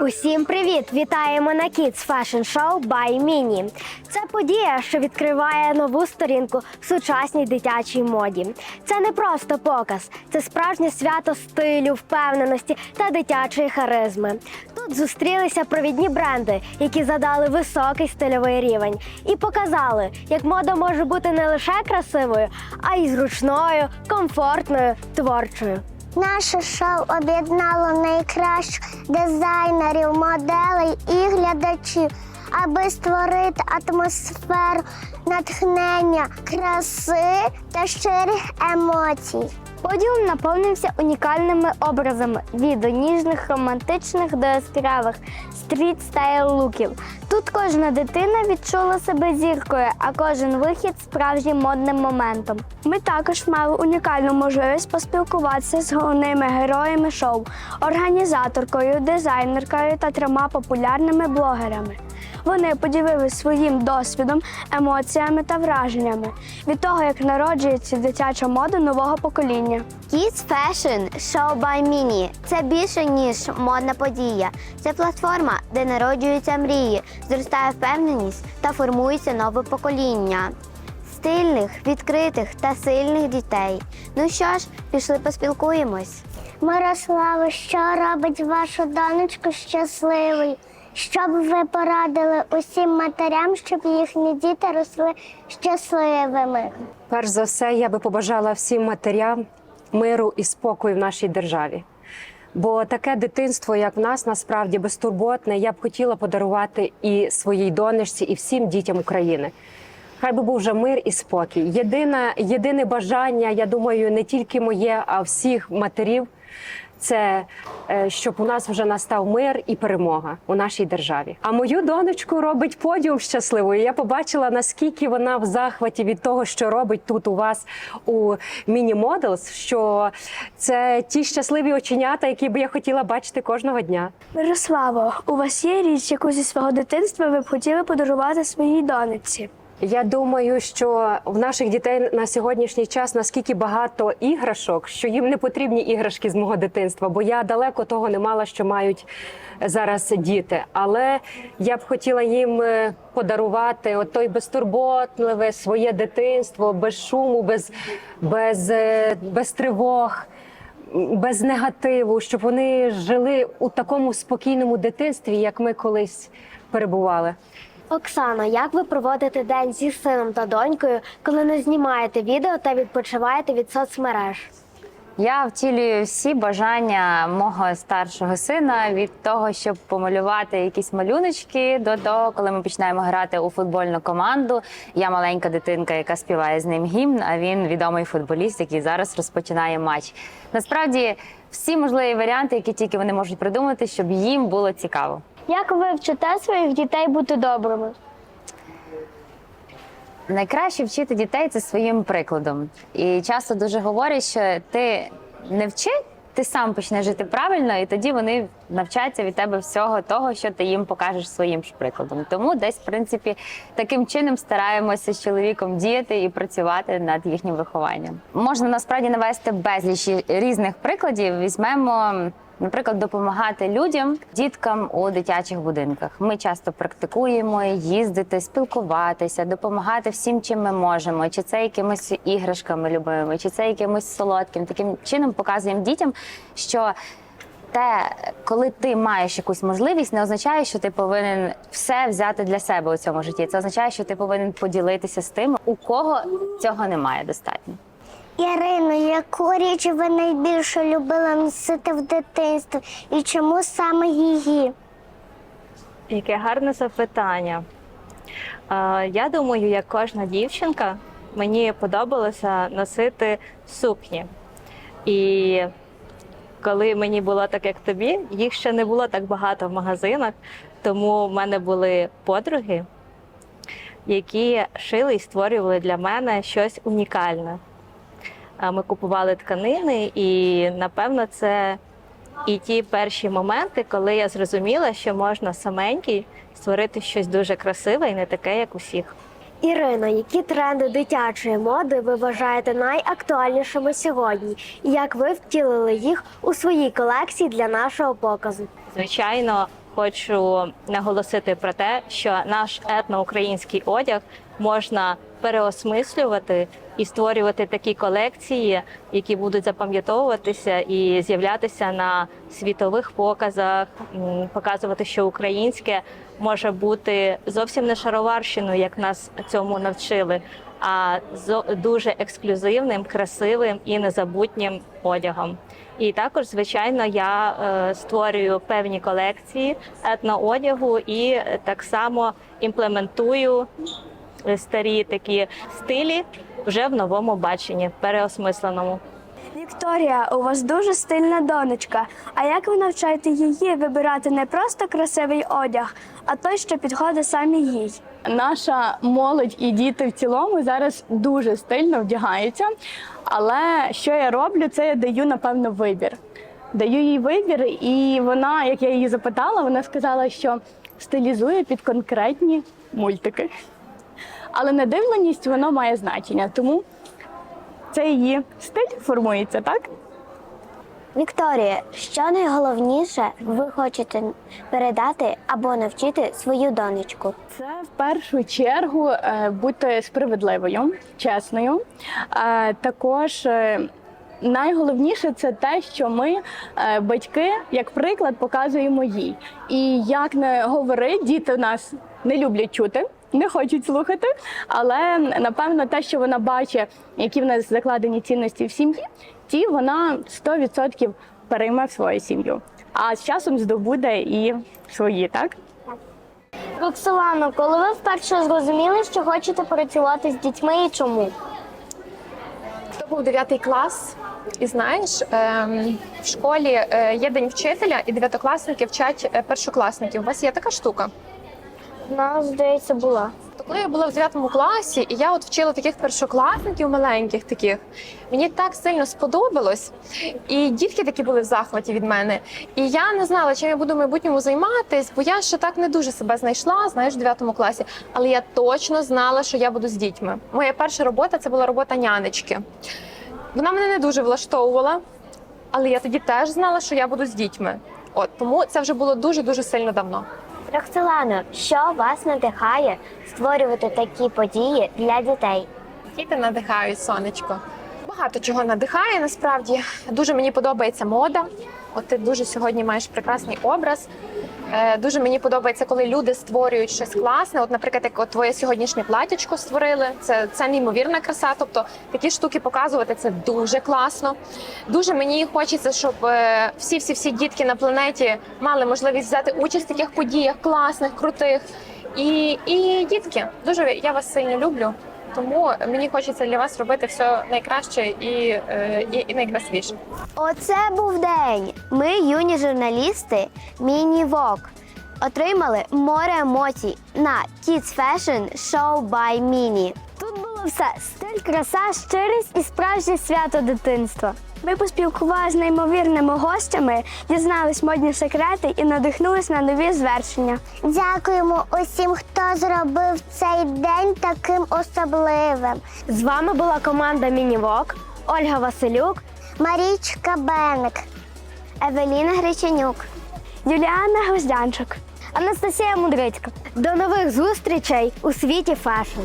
Усім привіт! Вітаємо на Kids Fashion Show by Mini. Це подія, що відкриває нову сторінку в сучасній дитячій моді. Це не просто показ, це справжнє свято стилю, впевненості та дитячої харизми. Тут зустрілися провідні бренди, які задали високий стильовий рівень, і показали, як мода може бути не лише красивою, а й зручною, комфортною, творчою. Наше шоу об'єднало найкращих дизайнерів, моделей і глядачів, аби створити атмосферу натхнення, краси та щирих емоцій. Подіум наповнився унікальними образами від ніжних, романтичних до яскравих стріт стайл луків. Тут кожна дитина відчула себе зіркою, а кожен вихід справжнім модним моментом. Ми також мали унікальну можливість поспілкуватися з головними героями шоу, організаторкою, дизайнеркою та трьома популярними блогерами. Вони поділилися своїм досвідом, емоціями та враженнями від того, як народжується дитяча мода нового покоління. Kids Fashion Show by Mini – це більше ніж модна подія. Це платформа, де народжуються мрії, зростає впевненість та формується нове покоління. Стильних, відкритих та сильних дітей. Ну що ж, пішли поспілкуємось. Мирослава, що робить вашу донечку щасливою? Що б ви порадили усім матерям, щоб їхні діти росли щасливими? Перш за все, я би побажала всім матерям миру і спокою в нашій державі. Бо таке дитинство, як в нас, насправді безтурботне, я б хотіла подарувати і своїй донечці, і всім дітям України. Хай би був вже мир і спокій. Єдине, єдине бажання, я думаю, не тільки моє, а всіх матерів. Це е, щоб у нас вже настав мир і перемога у нашій державі. А мою донечку робить подіум щасливою. Я побачила наскільки вона в захваті від того, що робить тут у вас у Міні Моделс, що це ті щасливі оченята, які б я хотіла бачити кожного дня. Мирославо, у вас є річ, яку зі свого дитинства ви б хотіли подарувати своїй донечці? Я думаю, що в наших дітей на сьогоднішній час наскільки багато іграшок, що їм не потрібні іграшки з мого дитинства, бо я далеко того не мала, що мають зараз діти. Але я б хотіла їм е, подарувати от той безтурботливе своє дитинство, без шуму, без, без, е, без тривог. Без негативу, щоб вони жили у такому спокійному дитинстві, як ми колись перебували. Оксано, як ви проводите день зі сином та донькою, коли не знімаєте відео та відпочиваєте від соцмереж? Я втілюю всі бажання мого старшого сина від того, щоб помалювати якісь малюночки, до того, коли ми починаємо грати у футбольну команду. Я маленька дитинка, яка співає з ним гімн. А він відомий футболіст, який зараз розпочинає матч. Насправді, всі можливі варіанти, які тільки вони можуть придумати, щоб їм було цікаво. Як ви вчите своїх дітей бути добрими? Найкраще вчити дітей це своїм прикладом. І часто дуже говорять, що ти не вчи, ти сам почнеш жити правильно, і тоді вони навчаться від тебе всього того, що ти їм покажеш своїм ж прикладом. Тому десь, в принципі, таким чином стараємося з чоловіком діяти і працювати над їхнім вихованням. Можна насправді навести безліч різних прикладів. Візьмемо. Наприклад, допомагати людям, діткам у дитячих будинках. Ми часто практикуємо їздити, спілкуватися, допомагати всім, чим ми можемо. Чи це якимись іграшками любими, чи це якимось солодким. Таким чином показуємо дітям, що те, коли ти маєш якусь можливість, не означає, що ти повинен все взяти для себе у цьому житті. Це означає, що ти повинен поділитися з тим, у кого цього немає достатньо. Ірино, яку річ ви найбільше любили носити в дитинстві і чому саме її? Яке гарне запитання. Я думаю, як кожна дівчинка, мені подобалося носити сукні. І коли мені було так, як тобі, їх ще не було так багато в магазинах, тому в мене були подруги, які шили і створювали для мене щось унікальне. Ми купували тканини, і напевно це і ті перші моменти, коли я зрозуміла, що можна саменькій створити щось дуже красиве і не таке, як усіх. Ірино, які тренди дитячої моди ви вважаєте найактуальнішими сьогодні? І як ви втілили їх у своїй колекції для нашого показу? Звичайно, хочу наголосити про те, що наш етноукраїнський одяг можна переосмислювати і створювати такі колекції, які будуть запам'ятовуватися і з'являтися на світових показах, показувати, що українське може бути зовсім не шароварщиною, як нас цьому навчили, а дуже ексклюзивним, красивим і незабутнім одягом. І також, звичайно, я е, створюю певні колекції етноодягу і е, так само імплементую старі такі стилі вже в новому баченні, переосмисленому. Вікторія, у вас дуже стильна донечка. А як ви навчаєте її вибирати не просто красивий одяг, а той, що підходить саме їй? Наша молодь і діти в цілому зараз дуже стильно вдягаються. Але що я роблю, це я даю напевно вибір. Даю їй вибір, і вона, як я її запитала, вона сказала, що стилізує під конкретні мультики. Але надивленість воно має значення, тому це її стиль формується, так? Вікторія, що найголовніше ви хочете передати або навчити свою донечку? Це в першу чергу е, бути справедливою, чесною. Е, Також е, найголовніше це те, що ми, батьки, як приклад, показуємо їй. І як не говори, діти нас не люблять чути. Не хочуть слухати, але напевно те, що вона бачить, які в нас закладені цінності в сім'ї, ті вона 100% перейме в свою сім'ю. А з часом здобуде і свої, так? Роксолано, коли ви вперше зрозуміли, що хочете працювати з дітьми і чому? Це був 9 клас, і знаєш, ем, в школі е, є день вчителя, і дев'ятокласники вчать е, першокласників. У вас є така штука? Нас, здається, була. Коли я була в 9 класі, і я от вчила таких першокласників маленьких таких, мені так сильно сподобалось. І дітки такі були в захваті від мене. І я не знала, чим я буду в майбутньому займатись, бо я ще так не дуже себе знайшла, знаєш, в 9 класі. Але я точно знала, що я буду з дітьми. Моя перша робота це була робота нянечки. Вона мене не дуже влаштовувала, але я тоді теж знала, що я буду з дітьми. От тому це вже було дуже дуже сильно давно. Роксолано, що вас надихає створювати такі події для дітей? Діти надихають сонечко. Багато чого надихає насправді. Дуже мені подобається мода. От ти дуже сьогодні маєш прекрасний образ. Е, Дуже мені подобається, коли люди створюють щось класне. От, наприклад, як от твоє сьогоднішнє платячко створили. Це, це неймовірна краса. Тобто такі штуки показувати це дуже класно. Дуже мені хочеться, щоб всі всі всі дітки на планеті мали можливість взяти участь в таких подіях, класних, крутих. І, і дітки, дуже я вас сильно люблю. Тому мені хочеться для вас робити все найкраще і, е, і, і найкрасивіше. Оце був день. Ми, юні журналісти, міні вок отримали море емоцій на Kids Fashion Show by Mini. Було все: стиль, краса, щирість і справжнє свято дитинства. Ми поспілкувалися з неймовірними гостями, дізнались модні секрети і надихнулись на нові звершення. Дякуємо усім, хто зробив цей день таким особливим. З вами була команда Мінівок, Ольга Василюк. Марічка Беник, Евеліна Греченюк. Юліана Гвоздянчик. Анастасія Мудрицька. До нових зустрічей у світі фешн.